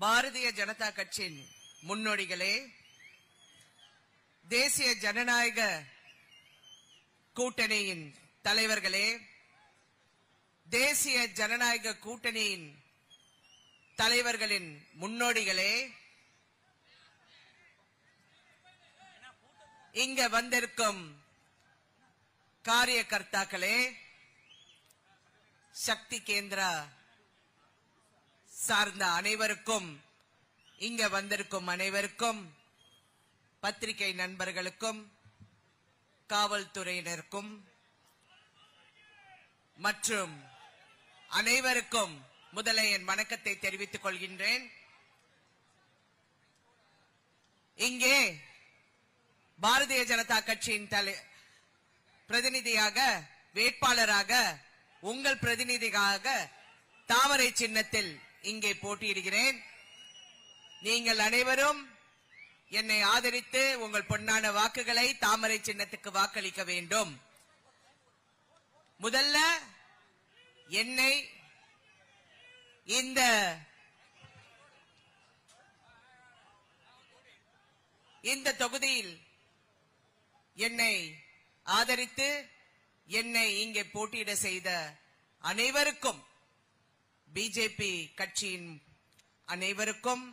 பாரதிய ஜனதா கட்சியின் முன்னோடிகளே தேசிய ஜனநாயக கூட்டணியின் தலைவர்களே தேசிய ஜனநாயக கூட்டணியின் தலைவர்களின் முன்னோடிகளே இங்க வந்திருக்கும் காரியகர்த்தாக்களே சக்தி கேந்திரா சார்ந்த அனைவருக்கும் இங்க வந்திருக்கும் அனைவருக்கும் பத்திரிகை நண்பர்களுக்கும் காவல்துறையினருக்கும் மற்றும் அனைவருக்கும் முதல என் வணக்கத்தை தெரிவித்துக் கொள்கின்றேன். இங்கே பாரதிய ஜனதா கட்சியின் தலை பிரதிநிதியாக வேட்பாளராக உங்கள் பிரதிநிதியாக தாமரை சின்னத்தில் இங்கே போட்டியிடுகிறேன். நீங்கள் அனைவரும் என்னை ஆதரித்து உங்கள் பொன்னான வாக்குகளை தாமரை சின்னத்துக்கு வாக்களிக்க வேண்டும். முதல்ல என்னை இந்த இந்த தொகுதியில் என்னை ஆதரித்து என்னை இங்கே போட்டியிட செய்த அனைவருக்கும் பிஜேபி கட்சியின் அனைவருக்கும்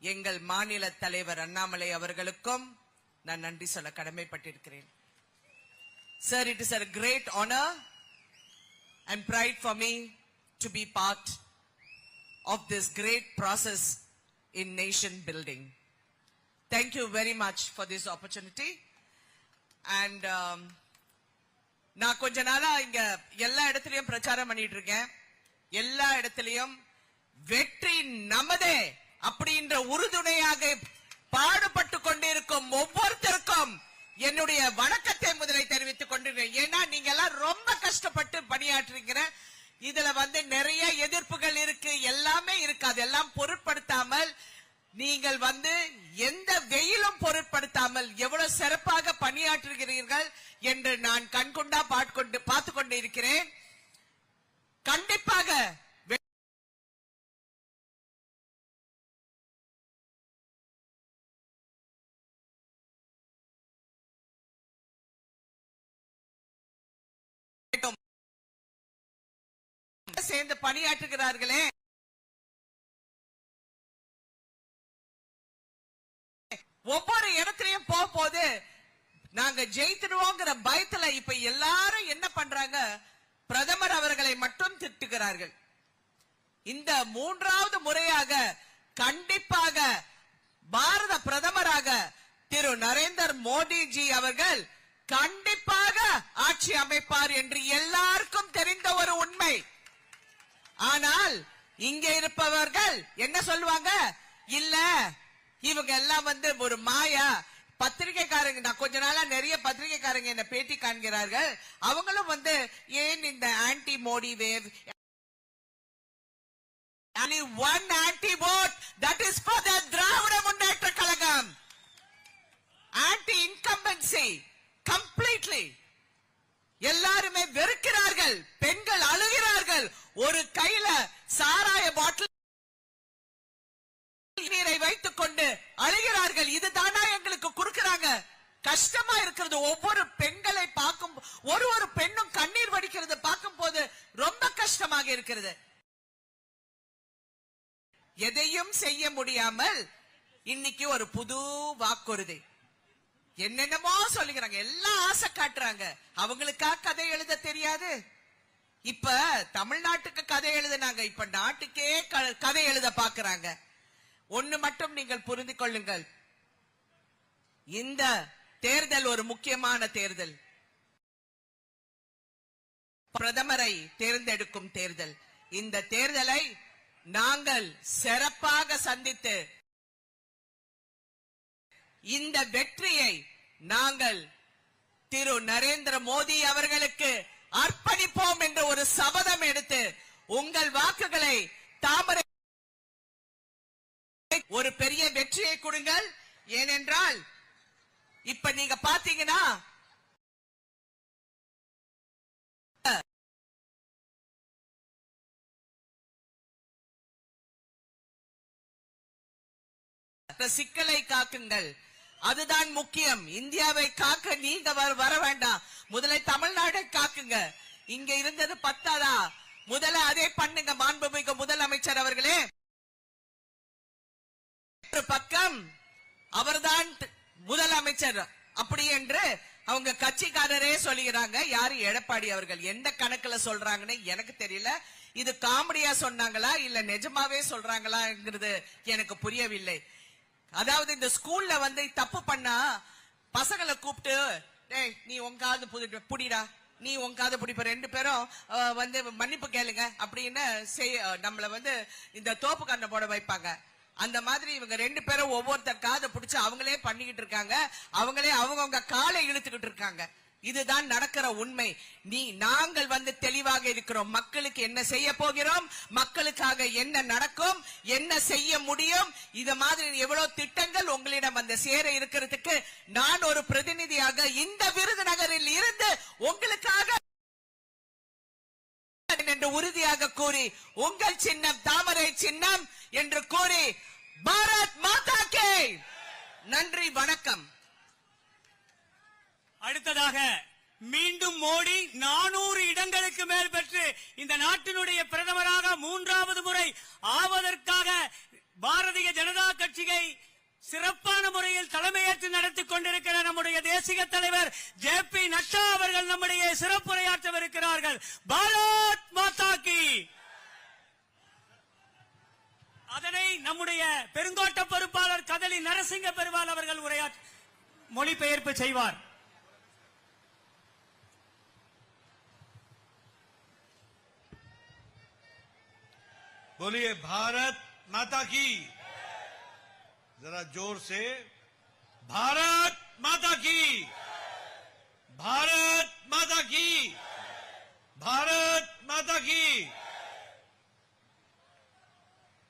எங்கள் மாநில தலைவர் அண்ணாமலை அவர்களுக்கும் நான் நன்றி சொல்ல கடமைப்பட்டிருக்கிறேன். Sir it is a great honour and pride for me to be part of this great process in nation building Thank you very much for this opportunity. And um, நான் கொஞ்ச நாளா இங்க எல்லா இடத்துலயும் பிரச்சாரம் பண்ணிட்டு இருக்கேன். எல்லா இடத்திலையும் வெற்றி நமதே அப்படின்ற உறுதுணையாக பாடுபட்டு கொண்டிருக்கும் ஒவ்வொருத்தருக்கும் என்னுடைய வணக்கத்தை முதலை தெரிவித்துக் கொண்டிருக்கிறேன். ஏன்னா நீங்க எல்லாம் ரொம்ப கஷ்டப்பட்டு பணியாற்றுங்கிற இதுல வந்து நிறைய எதிர்ப்புகள் இருக்கு. எல்லாமே இருக்கு. அதெல்லாம் பொருட்படுத்தாமல் நீங்கள் வந்து எந்த வெயிலும் பொருட்படுத்தாமல் எவ்வளவு சிறப்பாக பணியாற்றுகிறீர்கள் என்று நான் கண்கொண்டா பார்த்து கொண்டு இருக்கிறேன் கண்டிப்பாக சேர்ந்து பணியாற்றுகிறார்களே. ஒவ்வொரு இடத்துலயும் போக போது நாங்க ஜெயித்துடுவோங்கிற பயத்துல இப்ப எல்லாரும் என்ன பண்றாங்க? பிரதமர் அவர்களை மட்டும் திட்டுகிறார்கள். இந்த மூன்றாவது முறையாக கண்டிப்பாக பாரத பிரதமராக திரு நரேந்தர் மோடிஜி அவர்கள் கண்டிப்பாக ஆட்சி அமைப்பார் என்று எல்லாருக்கும் தெரிந்த ஒரு உண்மை. ஆனால் இங்க இருப்பவர்கள் என்ன சொல்லுவாங்க இல்ல இவங்க எல்லாம் வந்து ஒரு மாயா பத்திரிகைக்காரங்க நான் கொஞ்ச நாளா நிறைய பத்திரிகைக்காரங்க என்ன பேட்டி காண்கிறார்கள். அவங்களும் வந்து ஏன் இந்த anti Modi wave one anti anti that is is the Dravida Munnetra Kazhagam anti incumbency completely எல்லாருமே வெறுக்கிறார்கள் பெண்கள் அழுகிறார்கள். ஒரு கையில சாராய பாட்டில் நீரை வைத்துக் கொண்டு அழுகிறார்கள் இதுதானா எங்களுக்கு கொடுக்கறாங்க கஷ்டமா இருக்கிறது. ஒவ்வொரு பெண்களை பார்க்கும் ஒரு ஒரு பெண்ணும் கண்ணீர் வடிக்கிறது பார்க்கும் போது ரொம்ப கஷ்டமாக இருக்கிறது. எதையும் செய்ய முடியாமல் இன்னைக்கு ஒரு புது வாக்குறுதி. என்னென்னமோ சொல்லுகிறாங்க. எல்லாம் ஆசை காட்டுறாங்க. அவங்களுக்கா கதை எழுத தெரியாது. இப்ப தமிழ்நாட்டுக்கு கதை எழுதுனாங்க. இப்ப நாட்டுக்கே க- கதை எழுத பாக்குறாங்க ஒண்ணு மட்டும் நீங்கள் புரிந்து கொள்ளுங்கள். இந்த தேர்தல் ஒரு முக்கியமான தேர்தல். பிரதமரை தேர்ந்தெடுக்கும் தேர்தல். இந்த தேர்தலை நாங்கள் சிறப்பாக சந்தித்து இந்த வெற்றியை நாங்கள் திரு நரேந்திர மோடி அவர்களுக்கு அர்ப்பணிப்போம் என்று ஒரு சபதம் எடுத்து உங்கள் வாக்குகளை தாமரை ஒரு பெரிய வெற்றியை கொடுங்கள். ஏனென்றால் இப்ப நீங்க பாத்தீங்கன்னா சிக்கலை காக்குங்கள். அதுதான் முக்கியம். இந்தியாவை காக்க நீங்க வர- வர வேண்டாம். முதல்ல தமிழ்நாடை காக்குங்க. இங்க இருந்தது பத்தாதா? முதல்ல அதே பண்ணுங்க மாண்புமிகு முதலமைச்சர் அவர்களே. பக்கம் அவர்தான் முதலமைச்சர் அப்படி என்று அவங்க கட்சிக்காரரே சொல்லுகிறாங்க. யாரு? எடப்பாடி அவர்கள். எந்த கணக்குல சொல்றாங்கன்னு எனக்கு தெரியல. இது காமெடியா சொன்னாங்களா? இல்ல நிஜமாவே சொல்றாங்களாங்கிறது எனக்கு புரியவில்லை. அதாவது இந்த ஸ்கூல்ல வந்து தப்பு பண்ணா பசங்களை கூப்பிட்டு டேய் நீ உங்காவது புடி புடிடா. நீ உங்காவது பிடிப்ப ரெண்டு பேரும் வந்து மன்னிப்பு கேளுங்க. அப்படின்னு செய் நம்மள வந்து இந்த தோப்பு கண்ணை போட வைப்பாங்க. அந்த மாதிரி இவங்க ரெண்டு பேரும் ஒவ்வொருத்தர் காதை பிடிச்சு அவங்களே பண்ணிக்கிட்டு இருக்காங்க. அவங்களே அவங்கவுங்க காலை இழுத்துக்கிட்டு இருக்காங்க. இதுதான் நடக்கிற உண்மை. நீ நாங்கள் வந்து தெளிவாக இருக்கிறோம். மக்களுக்கு என்ன செய்ய போகிறோம்? மக்களுக்காக என்ன நடக்கும்? என்ன செய்ய முடியும்? இது மாதிரி எவ்வளவு திட்டங்கள் உங்களிடம் வந்து சேர இருக்கிறதுக்கு நான் ஒரு பிரதிநிதியாக இந்த விருதுநகரில் இருந்து உங்களுக்காக என்று உறுதியாக கூறி உங்கள் சின்னம் தாமரை சின்னம் என்று கூறி பாரத் மாதா கே! நன்றி வணக்கம். அடுத்ததாக மீண்டும் மோடி நானூறு இடங்களுக்கு மேல் பெற்று இந்த நாட்டினுடைய பிரதமராக மூன்றாவது முறை ஆவதற்காக பாரதிய ஜனதா கட்சியை சிறப்பான முறையில் தலைமையேற்று நடத்திக் கொண்டிருக்கிற நம்முடைய தேசிய தலைவர் ஜே பி நட்டா அவர்கள் நம்முடைய சிறப்புரையாற்றவிருக்கிறார்கள் பாரத் மாதா கி அதனை நம்முடைய பெருங்கோட்ட பொறுப்பாளர் கதலி நரசிங்க பெருமாள் அவர்கள் உரையாற்ற மொழிபெயர்ப்பு செய்வார் बोलिए भारत माता की जरा ज़ोर से, भारत माता की, भारत माता की, भारत माता की।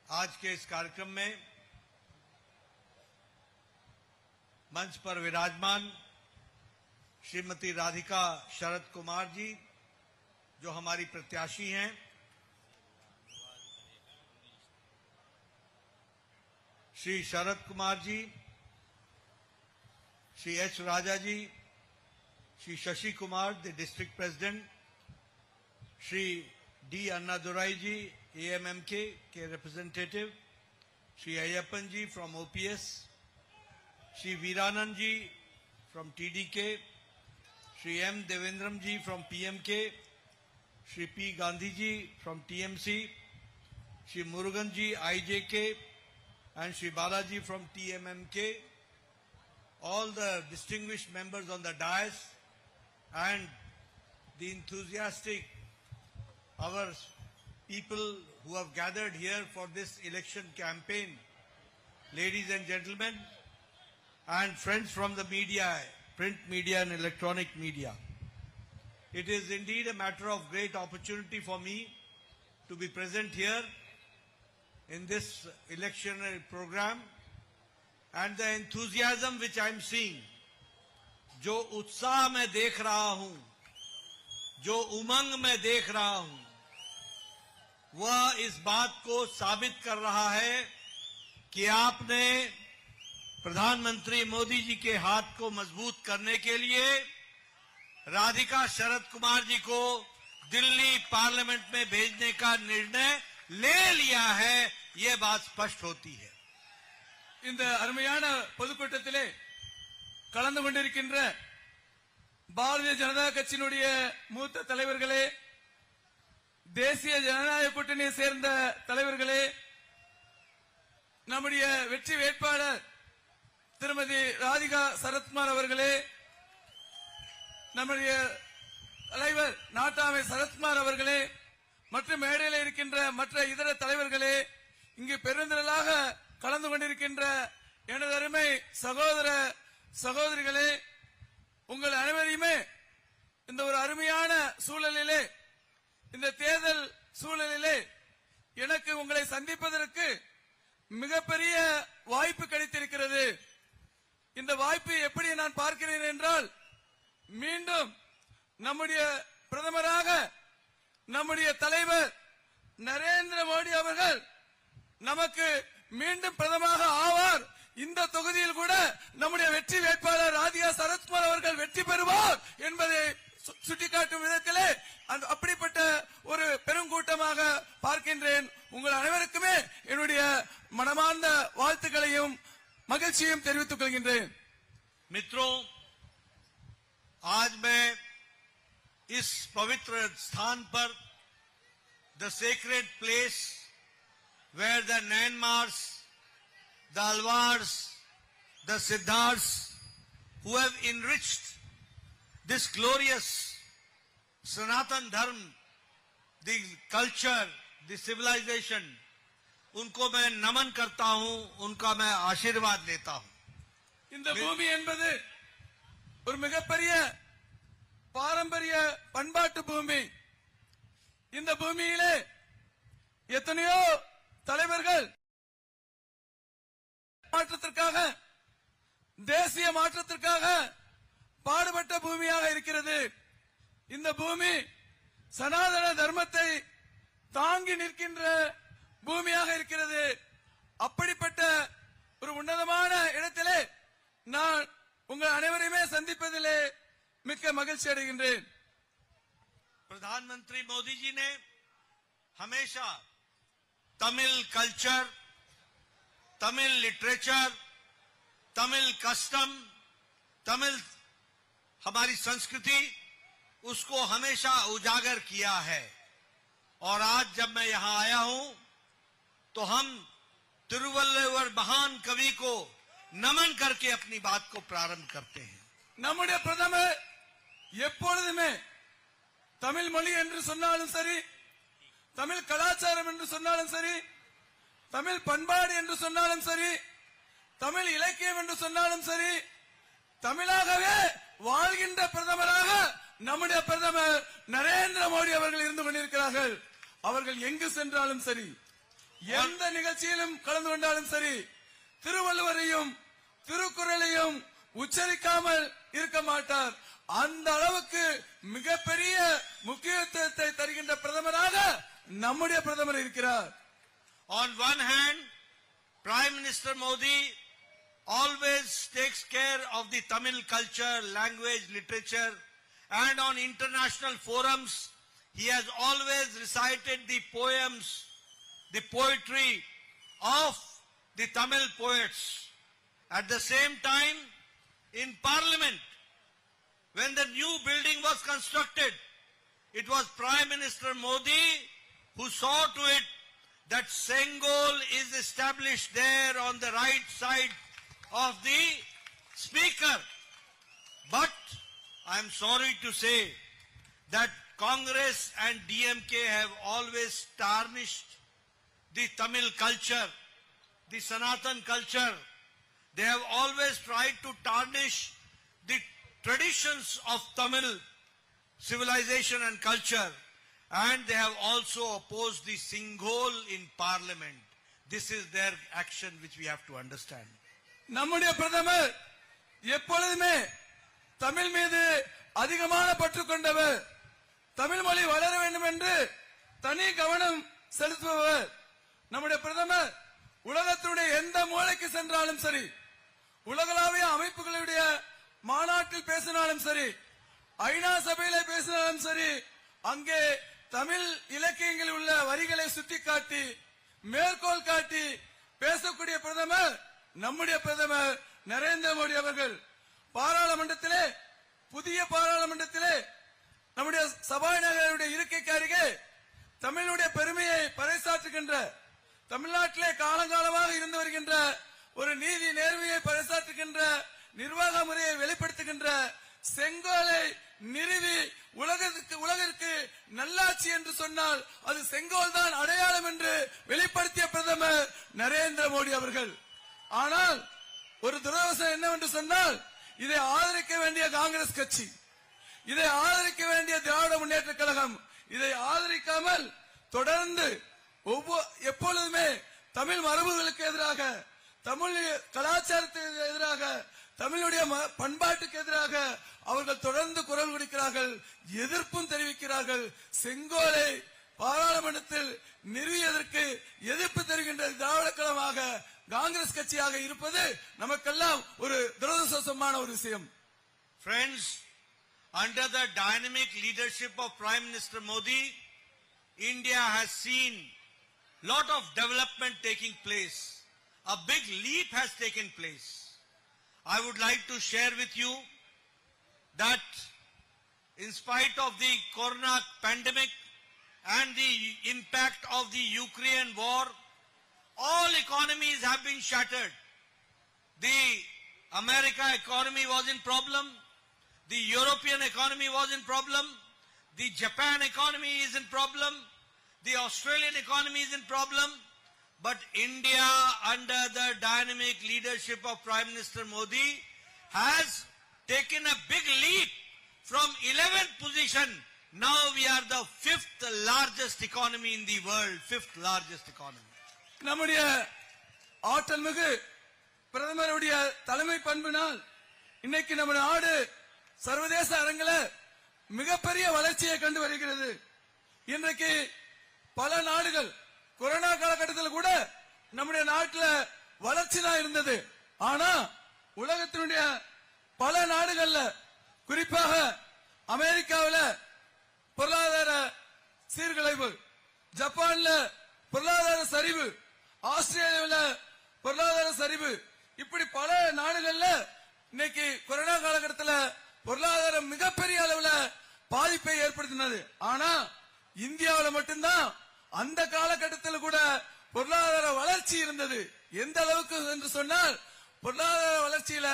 आज के इस कार्यक्रम में मंच पर विराजमान श्रीमती राधिका शरद कुमार जी, जो हमारी प्रत्याशी हैं Shri Sharad Kumar ji, Shri H Raja ji, Shri Shashi Kumar the district president Shri D Annadurai ji AMMK के representative Shri Ayyappan ji from OPS Shri Veeranand ji from TDK Shri M Devendram ji from PMK Shri P Gandhi ji from TMC Shri Murugan ji IJK and Sri Balaji from TMMK, all the distinguished members on the dais and the enthusiastic our people who have gathered here for this election campaign, ladies and gentlemen, and friends from the media, print media and electronic media. It is indeed a matter of great opportunity for me to be present here in this electionary program and the enthusiasm which I am seeing, जो उत्साह मैं देख रहा हूँ, जो उमंग मैं देख रहा हूँ, वह इस बात को साबित कर रहा है कि आपने प्रधानमंत्री मोदी जी के हाथ को मज़बूत करने के लिए राधिका शरद कुमार जी को दिल्ली पार्लियामेंट में भेजने का निर्णय ले लिया है ये बात स्पष्ट होती है இந்த அருமையான பொதுக்கூட்டத்திலே கலந்து கொண்டிருக்கின்ற பாரதிய ஜனதா கட்சியினுடைய மூத்த தலைவர்களே தேசிய ஜனநாயக கூட்டணியை சேர்ந்த தலைவர்களே நம்முடைய வெற்றி வேட்பாளர் திருமதி ராதிகா சரத்குமார் அவர்களே நம்முடைய தலைவர் நாட்டாமை சரத்குமார் அவர்களே மற்றும் மேடையில் இருக்கின்ற மற்ற இதர தலைவர்களே இங்கு பெருந்திரளாக கலந்து கொண்டிருக்கின்ற எனது அருமை சகோதர சகோதரிகளே உங்கள் அனைவரையுமே இந்த ஒரு அருமையான சூழலிலே இந்த தேர்தல் சூழலிலே எனக்கு உங்களை சந்திப்பதற்கு மிகப்பெரிய வாய்ப்பு கிடைத்திருக்கிறது. இந்த வாய்ப்பு எப்படி நான் பார்க்கிறேன் என்றால் மீண்டும் நம்முடைய பிரதமராக நம்முடைய தலைவர் நரேந்திர மோடி அவர்கள் நமக்கு மீண்டும் பிரதமாக ஆவார். இந்த தொகுதியில் கூட நம்முடைய வெற்றி வேட்பாளர் ராதிகா சரத்குமார் அவர்கள் வெற்றி பெறுவார் என்பதை சுட்டிக்காட்டும் விதத்திலே அப்படிப்பட்ட ஒரு பெருங்கூட்டமாக பார்க்கின்றேன். உங்கள் அனைவருக்குமே என்னுடைய மனமார்ந்த வாழ்த்துக்களையும் மகிழ்ச்சியும் தெரிவித்துக் கொள்கின்றேன். மித்ரோ ஆஜ் इस पवित्र स्थान पर the sacred place where the Nayanmars the Alvars the Siddharth who have enriched this glorious Sanatan Dharm, the culture, the civilization, उनको मैं नमन करता हूं उनका मैं आशीर्वाद लेता हूं இந்த பூமி என்பது ஒரு மிகப்பெரிய பாரம்பரிய பண்பாட்டு பூமி. இந்த பூமியிலே எத்தனையோ தலைவர்கள் மாற்றத்திற்காக தேசிய மாற்றத்திற்காக பாடுபட்ட பூமியாக இருக்கிறது. இந்த பூமி சனாதன தர்மத்தை தாங்கி நிற்கின்ற பூமியாக இருக்கிறது. அப்படிப்பட்ட ஒரு உன்னதமான இடத்திலே நான் உங்கள் அனைவரையுமே சந்திப்பதிலே மிக்க மகிழ்ச்சி அடைகின்றேன் प्रधानमंत्री मोदी जी ने हमेशा Tamil culture Tamil literature Tamil custom Tamil हमारी संस्कृति उसको हमेशा उजागर किया है और आज जब मैं यहां आया हूं तो हम तिरुवल्लुवर महान कवि को नमन करके अपनी बात को प्रारंभ करते हैं நம்முடைய பிரதமர் எப்பொழுதுமே தமிழ் மொழி என்று சொன்னாலும் சரி தமிழ் கலாச்சாரம் என்று சொன்னாலும் சரி தமிழ் பண்பாடு என்று சொன்னாலும் சரி தமிழ் இலக்கியம் என்று சொன்னாலும் சரி தமிழாகவே வாழ்கின்ற பிரதமராக நம்முடைய பிரதமர் நரேந்திர மோடி அவர்கள் இருந்து கொண்டிருக்கிறார்கள். அவர்கள் எங்கு சென்றாலும் சரி எந்த நிகழ்ச்சியிலும் கலந்து கொண்டாலும் சரி திருவள்ளுவரையும் திருக்குறளையும் உச்சரிக்காமல் இருக்க மாட்டார். அந்த அளவுக்கு மிகப்பெரிய முக்கியத்துவத்தை தருகின்ற பிரதமராக நம்முடைய பிரதமர் இருக்கிறார் On one hand, Prime Minister Modi always takes care of the Tamil culture, language, literature, and on international forums, he has always recited the poems, the poetry of the Tamil poets. At the same time, in Parliament, when the new building was constructed, it was Prime Minister Modi who saw to it that Sengol is established there on the right side of the speaker. But I am sorry to say that Congress and DMK have always tarnished the Tamil culture, the Sanatan culture. They have always tried to tarnish traditions of Tamil civilization and culture. And they have also opposed the Singhol in parliament. This is their action which we have to understand. நம்முடைய பிரதமர் எப்பொழுதுமே தமிழ் மீது அதிகமான பற்று கொண்டவர் தமிழ் மொழி வளர வேண்டும் என்று தனி கவனம் செலுத்துபவர் நம்முடைய பிரதமர் உலகத்தினுடைய எந்த மூலைக்கு சென்றாலும் சரி உலகளாவிய அமைப்புகளுடைய மாநாட்டில் பேசினாலும் சரி ஐநா சபையில பேசினாலும் சரி அங்கே தமிழ் இலக்கியங்களில் உள்ள வரிகளை சுட்டிக்காட்டி மேற்கோள் காட்டி பேசக்கூடிய பிரதமர் நம்முடைய பிரதமர் நரேந்திர மோடி அவர்கள். பாராளுமன்றத்திலே புதிய பாராளுமன்றத்திலே நம்முடைய சபாநாயகருடைய இருக்கைக்கு அருகே தமிழுடைய பெருமையை பறைசாற்றுகின்ற தமிழ்நாட்டிலே காலங்காலமாக இருந்து வருகின்ற ஒரு நீதி நேர்மையை பறைசாற்றுகின்ற நிர்வாக முறையை வெளிப்படுத்துகின்ற செங்கோலை நிறுவி உலகத்துக்கு உலகிற்கு நல்லாட்சி என்று சொன்னால் அது செங்கோல் தான் அடையாளம் என்று வெளிப்படுத்திய பிரதமர் நரேந்திர மோடி அவர்கள். ஆனால் ஒரு துரவசம் என்னவென்று சொன்னால் இதை ஆதரிக்க வேண்டிய காங்கிரஸ் கட்சி இதை ஆதரிக்க வேண்டிய திராவிட முன்னேற்ற கழகம் இதை ஆதரிக்காமல் தொடர்ந்து எப்பொழுதுமே தமிழ் மரபுகளுக்கு எதிராக தமிழ் கலாச்சாரத்திற்கு எதிராக தமிழுடைய ம- பண்பாட்டுக்கு எதிராக அவர்கள் தொடர்ந்து குரல் கொடுக்கிறார்கள் எதிர்ப்பும் தெரிவிக்கிறார்கள் செங்கோலை பாராளுமன்றத்தில் நிறுவியதற்கு எதிர்ப்பு தருகின்ற திராவிட கழகமாக காங்கிரஸ் கட்சியாக இருப்பது நமக்கெல்லாம் ஒரு துரதிருஷ்டமான ஒரு விஷயம் Friends, under the dynamic leadership of Prime Minister Modi, India has seen lot of development taking place. A big leap has taken place. I would like to share with you that in spite of the corona pandemic and the impact of the Ukraine war, all economies have been shattered. The America economy was in problem. The European economy was in problem. The Japan economy is in problem. The Australian economy is in problem. But India, under the dynamic leadership of Prime Minister Modi, has taken a big leap from 11th position. Now we are the fifth largest economy in the world. Fifth largest economy. நம்முடைய ஆற்றல் மிகு பிரதமருடைய தலைமை பண்பினால் இன்னைக்கு நம்ம நாடு சர்வதேச அரங்கில மிகப்பெரிய வளர்ச்சியை கண்டு வருகிறது இன்றைக்கு பல நாடுகள் கொரோனா காலகட்டத்தில் கூட நம்முடைய நாட்டில் வளர்ச்சி தான் இருந்தது. ஆனா உலகத்தினுடைய பல நாடுகள்ல குறிப்பாக அமெரிக்காவில் பொருளாதார சீர்குலைவு ஜப்பான்ல பொருளாதார சரிவு ஆஸ்திரேலியாவில் பொருளாதார சரிவு இப்படி பல நாடுகள்ல இன்னைக்கு கொரோனா காலகட்டத்தில் பொருளாதாரம் மிகப்பெரிய அளவில் பாதிப்பை ஏற்படுத்தினது. ஆனா இந்தியாவில் மட்டும்தான் அந்த காலகட்டத்தில் கூட பொருளாதார வளர்ச்சி இருந்தது. எந்த அளவுக்கு என்று சொன்னால் பொருளாதார வளர்ச்சியில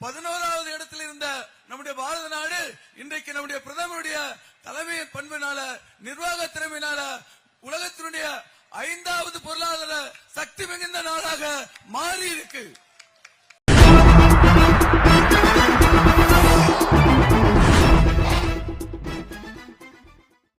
பதினோராவது இடத்தில் இருந்த நம்முடைய பாரத நாடு இன்றைக்கு நம்முடைய பிரதமருடைய தலைமை பண்பினால நிர்வாக திறமையினால உலகத்தினுடைய ஐந்தாவது பொருளாதார சக்தி மிகுந்த நாடாக மாறி இருக்கு